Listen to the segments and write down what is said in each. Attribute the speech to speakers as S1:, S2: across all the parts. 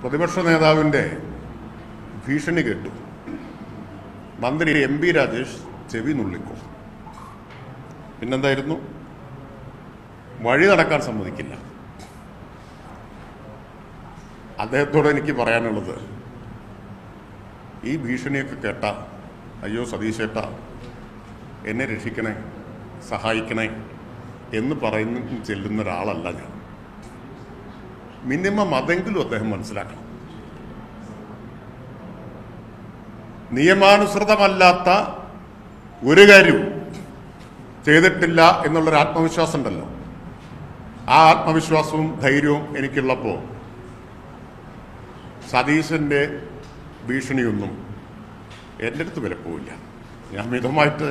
S1: പ്രതിപക്ഷ നേതാവിന്റെ ഭീഷണി കേട്ടു. മന്ത്രി എം പി രാജേഷ് ചെവി നുള്ളിക്കും പിന്നെന്തായിരുന്നു? വഴി നടക്കാൻ സമ്മതിക്കില്ല. അദ്ദേഹത്തോട് എനിക്ക് പറയാനുള്ളത് ഈ ഭീഷണിയൊക്കെ കേട്ട അയ്യോ സതീശേട്ട എന്നെ രക്ഷിക്കണേ സഹായിക്കണേ എന്ന് പറയുന്ന ചെല്ലുന്ന ഒരാളല്ല ഞാൻ. മിനിമം അതെങ്കിലും അദ്ദേഹം മനസ്സിലാക്കണം. നിയമാനുസൃതമല്ലാത്ത ഒരു കാര്യവും ചെയ്തിട്ടില്ല എന്നുള്ളൊരു ആത്മവിശ്വാസം ഉണ്ടല്ലോ ആ ആത്മവിശ്വാസവും ധൈര്യവും എനിക്കുള്ളപ്പോൾ സതീശന്റെ ഭീഷണിയൊന്നും എന്റെ അടുത്ത് വിലപ്പോവില്ല ഞാൻ മിതമായിട്ട്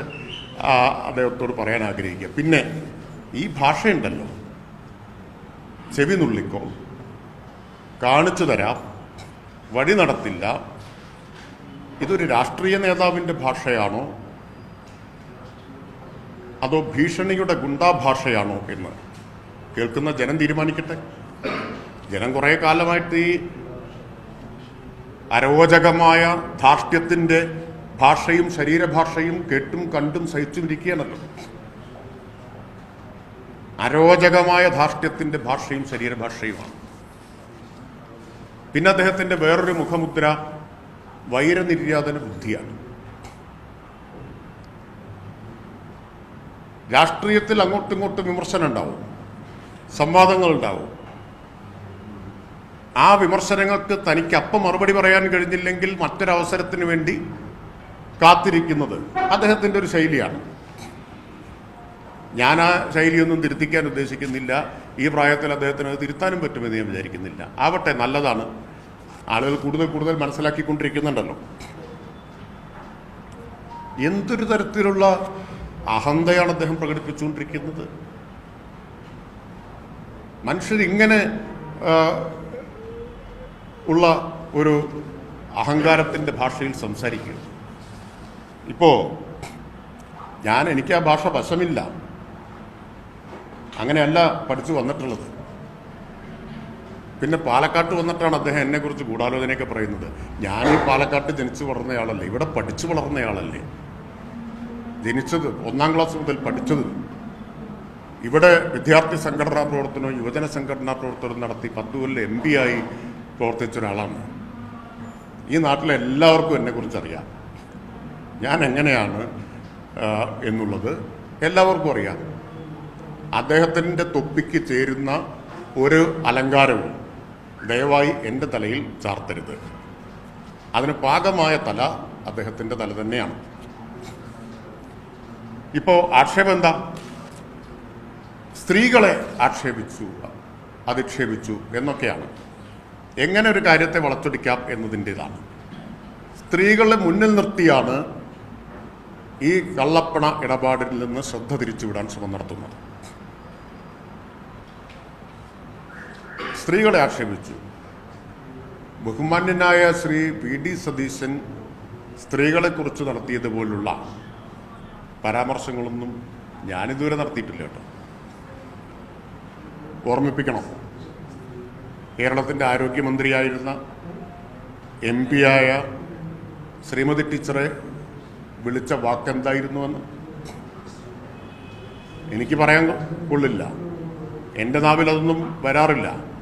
S1: അദ്ദേഹത്തോട് പറയാൻ ആഗ്രഹിക്കുക. പിന്നെ ഈ ഭാഷയുണ്ടല്ലോ. ചെവി നുള്ളിക്കോ? കാണിച്ചു തരാം. വഴി നടത്തില്ല. ഇതൊരു രാഷ്ട്രീയ നേതാവിന്റെ ഭാഷയാണോ? അതോ ഭീഷണിയുടെ ഗുണ്ടാ ഭാഷയാണോ എന്ന്? കേൾക്കുന്ന ജനം തീരുമാനിക്കട്ടെ. ജനം കുറേ കാലമായിട്ട് ഈ അരോചകമായ ധാർഷ്ട്യത്തിന്റെ ഭാഷയും ശരീരഭാഷയും കേട്ടും കണ്ടും സഹിച്ചുമിരിക്കുകയാണല്ലോ അരോചകമായ ധാർഷ്ട്യത്തിന്റെ ഭാഷയും ശരീരഭാഷയുമാണ്. പിന്നെ അദ്ദേഹത്തിന്റെ വേറൊരു മുഖമുദ്ര വൈരനിര്യാതന ബുദ്ധിയാണ്. രാഷ്ട്രീയത്തിൽ അങ്ങോട്ടും ഇങ്ങോട്ടും വിമർശനം ഉണ്ടാവും. സംവാദങ്ങൾ ഉണ്ടാവും. ആ വിമർശനങ്ങൾക്ക് തനിക്ക് അപ്പം മറുപടി പറയാൻ കഴിഞ്ഞില്ലെങ്കിൽ മറ്റൊരവസരത്തിന് വേണ്ടി കാത്തിരിക്കുന്നത് അദ്ദേഹത്തിന്റെ ഒരു ശൈലിയാണ്. ഞാൻ ആ ശൈലിയൊന്നും തിരുത്തിക്കാൻ ഉദ്ദേശിക്കുന്നില്ല. ഈ പ്രായത്തിൽ അദ്ദേഹത്തിന് അത് തിരുത്താനും പറ്റുമെന്ന് ഞാൻ വിചാരിക്കുന്നില്ല. ആവട്ടെ നല്ലതാണ്. ആളുകൾ കൂടുതൽ കൂടുതൽ മനസ്സിലാക്കിക്കൊണ്ടിരിക്കുന്നുണ്ടല്ലോ. എന്തൊരു തരത്തിലുള്ള അഹന്തയാണ് അദ്ദേഹം പ്രകടിപ്പിച്ചുകൊണ്ടിരിക്കുന്നത്? മനുഷ്യരിങ്ങനെ ഉള്ള ഒരു അഹങ്കാരത്തിന്റെ ഭാഷയിൽ സംസാരിക്കുക. ഇപ്പോൾ ഞാൻ എനിക്ക് ആ ഭാഷ വശമില്ല. അങ്ങനെയല്ല പഠിച്ചു വന്നിട്ടുള്ളത്. പിന്നെ പാലക്കാട്ട് വന്നിട്ടാണ് അദ്ദേഹം എന്നെക്കുറിച്ച് ഗൂഢാലോചനയൊക്കെ പറയുന്നത്. ഞാൻ ഈ പാലക്കാട്ട് ജനിച്ചു വളർന്നയാളല്ലേ ഇവിടെ പഠിച്ചു വളർന്നയാളല്ലേ. ജനിച്ചത് ഒന്നാം ക്ലാസ് മുതൽ പഠിച്ചത്. ഇവിടെ വിദ്യാർത്ഥി സംഘടനാ പ്രവർത്തനവും യുവജന സംഘടനാ പ്രവർത്തനവും നടത്തി പത്ത് കൊല്ലം എം പി ആയി പ്രവർത്തിച്ച ഒരാളാണ്. ഈ നാട്ടിലെ എല്ലാവർക്കും എന്നെക്കുറിച്ച് അറിയാം. ഞാൻ എങ്ങനെയാണ് എന്നുള്ളത് എല്ലാവർക്കും അറിയാം. അദ്ദേഹത്തിന്റെ തൊപ്പിക്ക് ചേരുന്ന ഒരു അലങ്കാരവും ദയവായി എന്റെ തലയിൽ ചാർത്തരുത്. അതിന് പാകമായ തല അദ്ദേഹത്തിന്റെ തല തന്നെയാണ്. ഇപ്പോൾ ആക്ഷേപം എന്താ? സ്ത്രീകളെ ആക്ഷേപിച്ചു അധിക്ഷേപിച്ചു എന്നൊക്കെയാണ്. എങ്ങനെ ഒരു കാര്യത്തെ വളച്ചൊടിക്കാം എന്നതിന്റെതാണ്. സ്ത്രീകളെ മുന്നിൽ നിർത്തിയാണ് ഈ കള്ളപ്പണ ഇടപാടിൽ നിന്ന് ശ്രദ്ധ തിരിച്ചുവിടാൻ ശ്രമം നടത്തുന്നത്. സ്ത്രീകളെ ആക്ഷേപിച്ചു. ബഹുമാന്യനായ ശ്രീ പി ഡി സതീശൻ സ്ത്രീകളെക്കുറിച്ച് നടത്തിയതുപോലുള്ള പരാമർശങ്ങളൊന്നും ഞാനിതുവരെ നടത്തിയിട്ടില്ല കേട്ടോ. ഓർമ്മിപ്പിക്കണം കേരളത്തിന്റെ ആരോഗ്യമന്ത്രിയായിരുന്ന എം ആയ ശ്രീമതി ടീച്ചറെ വിളിച്ച വാക്കെന്തായിരുന്നുവെന്ന്? എനിക്ക് പറയാൻ കൊള്ളില്ല. എന്റെ നാവിൽ അതൊന്നും വരാറില്ല.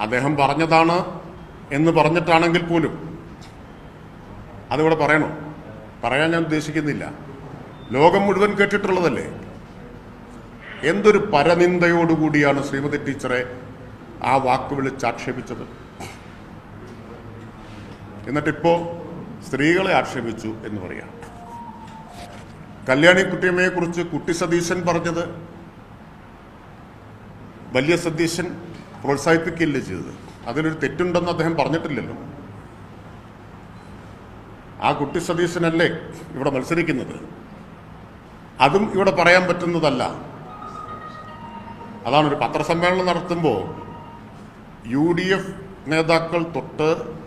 S1: അദ്ദേഹം പറഞ്ഞതാണ് എന്ന് പറഞ്ഞിട്ടാണെങ്കിൽ പോലും. അതിവിടെ പറയണോ? പറയാൻ ഞാൻ ഉദ്ദേശിക്കുന്നില്ല. ലോകം മുഴുവൻ കേട്ടിട്ടുള്ളതല്ലേ? എന്തൊരു പരനിന്ദയോടുകൂടിയാണ് ശ്രീമതി ടീച്ചറെ ആ വാക്ക് വിളിച്ച് ആക്ഷേപിച്ചത്? എന്നിട്ടിപ്പോ സ്ത്രീകളെ ആക്ഷേപിച്ചു എന്ന് പറയാം. കല്യാണി കുട്ടിയമ്മയെ കുറിച്ച് കുട്ടി സതീശൻ പറഞ്ഞത് വലിയ സതീശൻ പ്രോത്സാഹിപ്പിക്കുകയല്ലേ ചെയ്തത്? അതിനൊരു തെറ്റുണ്ടെന്ന് അദ്ദേഹം പറഞ്ഞിട്ടില്ലല്ലോ. ആ കുട്ടി സതീശനല്ലേ ഇവിടെ മത്സരിക്കുന്നത്? അതും ഇവിടെ പറയാൻ പറ്റുന്നതല്ല. അതാണ് ഒരു പത്രസമ്മേളനം നടത്തുമ്പോൾ യു ഡി എഫ് നേതാക്കൾ തൊട്ട്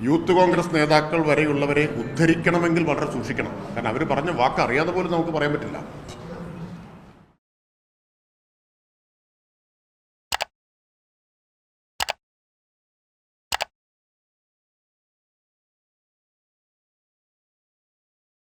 S1: യൂത്ത് കോൺഗ്രസ് നേതാക്കൾ വരെയുള്ളവരെ ഉദ്ധരിക്കണമെങ്കിൽ വളരെ സൂക്ഷിക്കണം. കാരണം അവർ പറഞ്ഞ വാക്ക് അറിയാതെ പോലും നമുക്ക് പറയാൻ പറ്റില്ല.